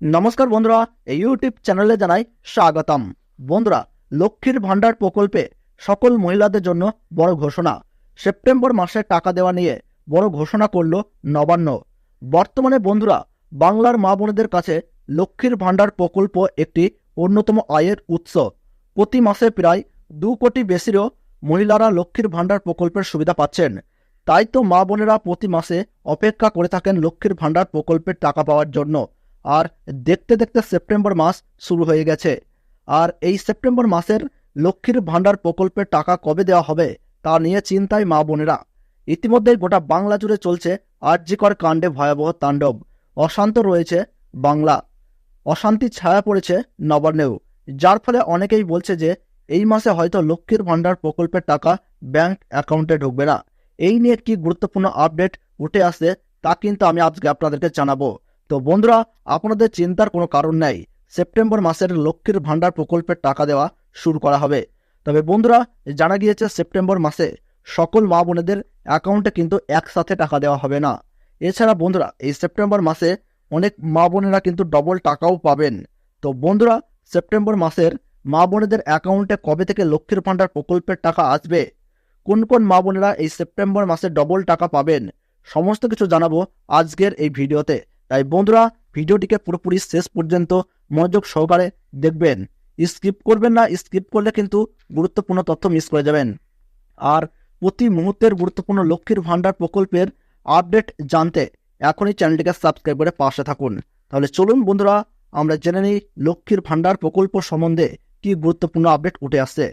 নমস্কার বন্ধুরা, এই ইউটিউব চ্যানেলে জানাই স্বাগতম। বন্ধুরা, লক্ষ্মীর ভাণ্ডার প্রকল্পে সকল মহিলাদের জন্য বড় ঘোষণা। সেপ্টেম্বর মাসে টাকা দেওয়া নিয়ে বড় ঘোষণা করল নবান্ন। বর্তমানে বন্ধুরা, বাংলার মা বোনেদের কাছে লক্ষ্মীর ভাণ্ডার প্রকল্প একটি অন্যতম আয়ের উৎস। প্রতি মাসে প্রায় দু কোটি বেশিরও মহিলারা লক্ষ্মীর ভাণ্ডার প্রকল্পের সুবিধা পাচ্ছেন। তাই তো মা বোনেরা প্রতি মাসে অপেক্ষা করে থাকেন লক্ষ্মীর ভাণ্ডার প্রকল্পের টাকা পাওয়ার জন্য। আর দেখতে দেখতে সেপ্টেম্বর মাস শুরু হয়ে গেছে। আর এই সেপ্টেম্বর মাসের লক্ষ্মীর ভাণ্ডার প্রকল্পের টাকা কবে দেওয়া হবে তা নিয়ে চিন্তায় মা বোনেরা। ইতিমধ্যেই গোটা বাংলা জুড়ে চলছে আর্যিকর কাণ্ডে ভয়াবহ তাণ্ডব। অশান্ত রয়েছে বাংলা। অশান্তির ছায়া পড়েছে নবান্নেও, যার ফলে অনেকেই বলছে যে এই মাসে হয়তো লক্ষ্মীর ভাণ্ডার প্রকল্পের টাকা ব্যাংক অ্যাকাউন্টে ঢুকবে না। এই নিয়ে কি গুরুত্বপূর্ণ আপডেট উঠে আসছে তা কিন্তু আমি আজকে আপনাদেরকে জানাব। তো বন্ধুরা, আপনাদের চিন্তার কোনো কারণ নেই। সেপ্টেম্বর মাসের লক্ষ্মীর ভাণ্ডার প্রকল্পের টাকা দেওয়া শুরু করা হবে। তবে বন্ধুরা, জানা গিয়েছে সেপ্টেম্বর মাসে সকল মা বোনেদের অ্যাকাউন্টে কিন্তু একসাথে টাকা দেওয়া হবে না। এছাড়া বন্ধুরা, এই সেপ্টেম্বর মাসে অনেক মা বোনেরা কিন্তু ডবল টাকাও পাবেন। তো বন্ধুরা, সেপ্টেম্বর মাসের মা বোনেদের অ্যাকাউন্টে কবে থেকে লক্ষ্মীর ভাণ্ডার প্রকল্পের টাকা আসবে? কোন কোন মা বোনেরা এই সেপ্টেম্বর মাসে ডবল টাকা পাবেন? সমস্ত কিছু জানাব আজকের এই ভিডিওতে। তাই বন্ধুরা, ভিডিওটিকে পুরোপুরি শেষ পর্যন্ত মনোযোগ সহকারে দেখবেন। স্কিপ করবেন না, স্কিপ করলে কিন্তু গুরুত্বপূর্ণ তথ্য মিস করে যাবেন। আর প্রতি মুহূর্তের গুরুত্বপূর্ণ লক্ষ্মীর ভাণ্ডার প্রকল্পের আপডেট জানতে এখনই চ্যানেলটিকে সাবস্ক্রাইব করে পাশে থাকুন। তাহলে চলুন বন্ধুরা, আমরা জেনে নিই লক্ষ্মীর ভাণ্ডার প্রকল্প সম্বন্ধে কি গুরুত্বপূর্ণ আপডেট উঠে আসছে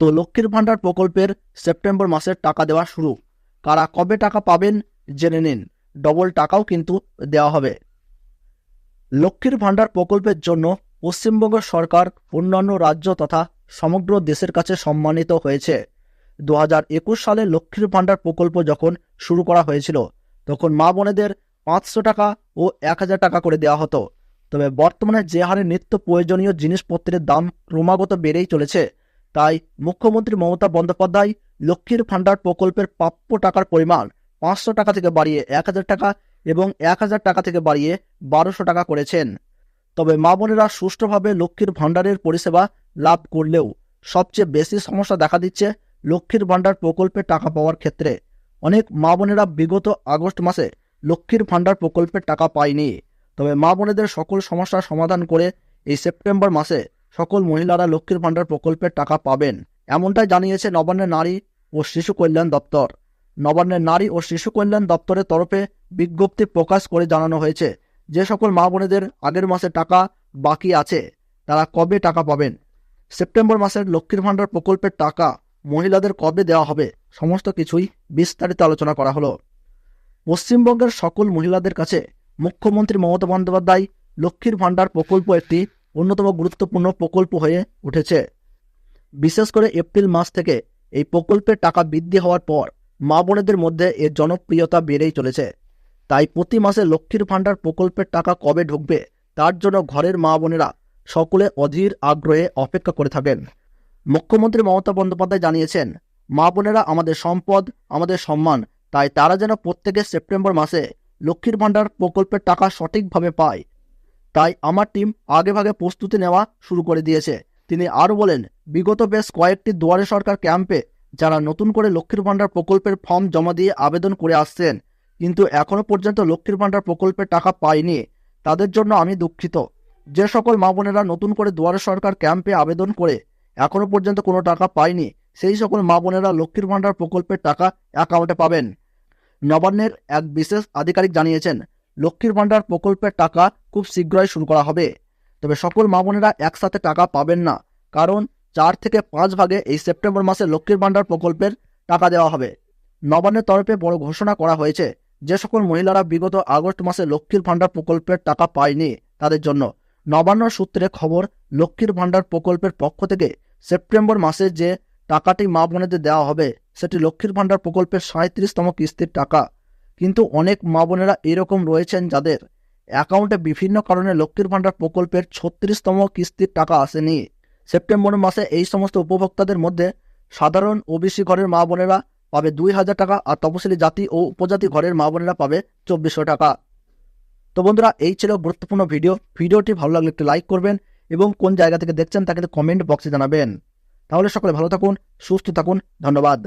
তো লক্ষ্মীর ভাণ্ডার প্রকল্পের সেপ্টেম্বর মাসের টাকা দেওয়া শুরু। কারা কবে টাকা পাবেন, জেনে নিন। ডবল টাকাও কিন্তু দেওয়া হবে। লক্ষ্মীর ভাণ্ডার প্রকল্পের জন্য পশ্চিমবঙ্গ সরকার অন্যান্য রাজ্য তথা সমগ্র দেশের কাছে সম্মানিত হয়েছে। দু হাজার একুশ সালে লক্ষ্মীর ভাণ্ডার প্রকল্প যখন শুরু করা হয়েছিল, তখন মা বোনেদের পাঁচশো টাকা ও এক হাজার টাকা করে দেওয়া হতো। তবে বর্তমানে যে হারে নিত্য প্রয়োজনীয় জিনিসপত্রের দাম ক্রমাগত বেড়েই চলেছে, তাই মুখ্যমন্ত্রী মমতা বন্দ্যোপাধ্যায় লক্ষ্মীর ভাণ্ডার প্রকল্পের প্রাপ্য টাকার পরিমাণ পাঁচশো টাকা থেকে বাড়িয়ে এক হাজার টাকা এবং এক হাজার টাকা থেকে বাড়িয়ে বারোশো টাকা করেছেন। তবে মা বোনেরা সুষ্ঠুভাবে লক্ষ্মীর ভাণ্ডারের পরিষেবা লাভ করলেও সবচেয়ে বেশি সমস্যা দেখা দিচ্ছে লক্ষ্মীর ভাণ্ডার প্রকল্পে টাকা পাওয়ার ক্ষেত্রে। অনেক মা বোনেরা বিগত আগস্ট মাসে লক্ষ্মীর ভাণ্ডার প্রকল্পের টাকা পায়নি। তবে মা বোনেদের সকল সমস্যার সমাধান করে এই সেপ্টেম্বর মাসে সকল মহিলারা লক্ষ্মীর ভাণ্ডার প্রকল্পের টাকা পাবেন, এমনটাই জানিয়েছে নবান্নের নারী ও শিশু কল্যাণ দপ্তর। নবান্নের নারী ও শিশু কল্যাণ দপ্তরের তরফে বিজ্ঞপ্তি প্রকাশ করে জানানো হয়েছে যে সকল মা বোনেদের আগের মাসে টাকা বাকি আছে, তারা কবে টাকা পাবেন? সেপ্টেম্বর মাসের লক্ষ্মীর ভাণ্ডার প্রকল্পের টাকা মহিলাদের কবে দেওয়া হবে? সমস্ত কিছুই বিস্তারিত আলোচনা করা হলো। পশ্চিমবঙ্গের সকল মহিলাদের কাছে মুখ্যমন্ত্রী মমতা বন্দ্যোপাধ্যায় লক্ষ্মীর ভাণ্ডার প্রকল্প একটি অন্যতম গুরুত্বপূর্ণ প্রকল্প হয়ে উঠেছে। বিশেষ করে এপ্রিল মাস থেকে এই প্রকল্পের টাকা বৃদ্ধি হওয়ার পর মা বোনেদের মধ্যে এর জনপ্রিয়তা বেড়েই চলেছে। তাই প্রতি মাসে লক্ষ্মীর ভাণ্ডার প্রকল্পের টাকা কবে ঢুকবে, তার জন্য ঘরের মা বোনেরা সকলে অধীর আগ্রহে অপেক্ষা করে থাকেন। মুখ্যমন্ত্রী মমতা বন্দ্যোপাধ্যায় জানিয়েছেন, মা বোনেরা আমাদের সম্পদ, আমাদের সম্মান, তাই তারা যেন প্রত্যেকের সেপ্টেম্বর মাসে লক্ষ্মীর ভাণ্ডার প্রকল্পের টাকা সঠিকভাবে পায়। তাই আমার টিম আগেভাগে প্রস্তুতি নেওয়া শুরু করে দিয়েছে। তিনি আরও বলেন, বিগত বেশ কয়েকটি দুয়ারে সরকার ক্যাম্পে যারা নতুন করে লক্ষ্মীর ভাণ্ডার প্রকল্পের ফর্ম জমা দিয়ে আবেদন করে আসছেন, কিন্তু এখনও পর্যন্ত লক্ষ্মীর ভাণ্ডার প্রকল্পের টাকা পায়নি, তাদের জন্য আমি দুঃখিত। যে সকল মা বোনেরা নতুন করে দুয়ারে সরকার ক্যাম্পে আবেদন করে এখনও পর্যন্ত কোনো টাকা পায়নি, সেই সকল মা বোনেরা লক্ষ্মীর ভাণ্ডার প্রকল্পের টাকা অ্যাকাউন্টে পাবেন। নবান্নের এক বিশেষ আধিকারিক জানিয়েছেন, লক্ষ্মীর ভাণ্ডার প্রকল্পের টাকা খুব শীঘ্রই শুরু করা হবে, তবে সকল মা বোনেরা একসাথে টাকা পাবেন না, কারণ চার থেকে পাঁচ ভাগে এই সেপ্টেম্বর মাসে লক্ষ্মীর ভাণ্ডার প্রকল্পের টাকা দেওয়া হবে। নবান্নের তরফে বড় ঘোষণা করা হয়েছে যে সকল মহিলারা বিগত আগস্ট মাসে লক্ষ্মীর ভাণ্ডার প্রকল্পের টাকা পায়নি তাদের জন্য। নবান্ন সূত্রে খবর, লক্ষ্মীর ভাণ্ডার প্রকল্পের পক্ষ থেকে সেপ্টেম্বর মাসে যে টাকাটি মা বোনেদের দেওয়া হবে, সেটি লক্ষ্মীর ভাণ্ডার প্রকল্পের সাঁত্রিশতম কিস্তির টাকা। কিন্তু অনেক মা বোনেরা এরকম রয়েছেন যাদের অ্যাকাউন্টে বিভিন্ন কারণে লক্ষ্মীর ভাণ্ডার প্রকল্পের ছত্রিশতম কিস্তির টাকা আসেনি। সেপ্টেম্বর মাসে এই সমস্ত উপভোক্তাদের মধ্যে সাধারণ ওবিসি ঘরের মা বোনেরা পাবে দুই হাজার টাকা আর তপশিলি জাতি ও উপজাতি ঘরের মা বোনেরা পাবে চব্বিশশো টাকা। তো বন্ধুরা, এই ছিল গুরুত্বপূর্ণ ভিডিও। ভিডিওটি ভালো লাগলে একটু লাইক করবেন এবং কোন জায়গা থেকে দেখছেন তা কিন্তু কমেন্ট বক্সে জানাবেন। তাহলে সকলে ভালো থাকুন, সুস্থ থাকুন, ধন্যবাদ।